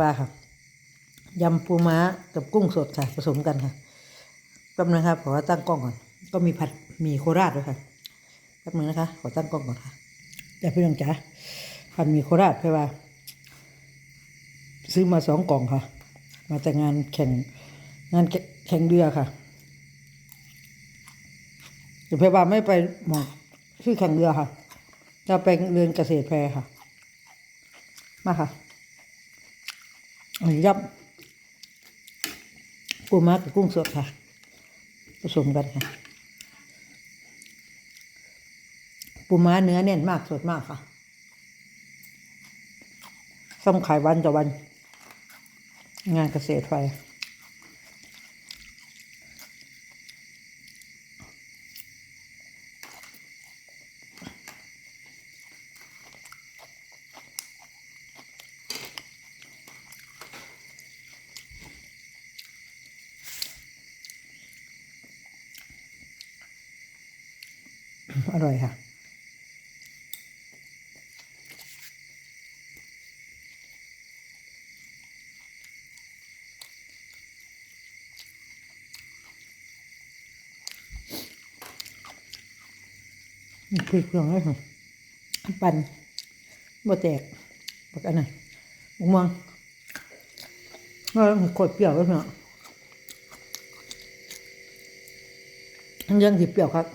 ว่าค่ะยำปูม้ากับกุ้งสดค่ะผสมกันค่ะแป๊บนึงครับขอตั้งกล้องก่อน ก็มีผัดหมี่โคราชด้วยค่ะแป๊บนึงนะคะ ขอตั้งกล้องก่อนค่ะแต่พี่น้องจ๋าผัดหมี่โคราชเพราะว่า ซื้อมาสองกล่องค่ะ มาแต่งานแข่งงานแข่งเรือค่ะแต่เพว่าไม่ไปหมองชื่อแข่งเรือค่ะจะไปเรือนเกษตรแพรค่ะ มาค่ะ นี่ยับปูม้ากับกุ้งสดค่ะ ผสมกันค่ะ ปูม้าเนื้อแน่นมากสดมากค่ะส้มขายวันต่อวัน งานเกษตรไฟ อร่อยค่ะ คือเครื่องเลยค่ะปั่นบ่แตกบักอันไหนนบักม่วงว่ามันขดเปรี้ยวแล้วเนาะยังสิเปรี้ยวครับ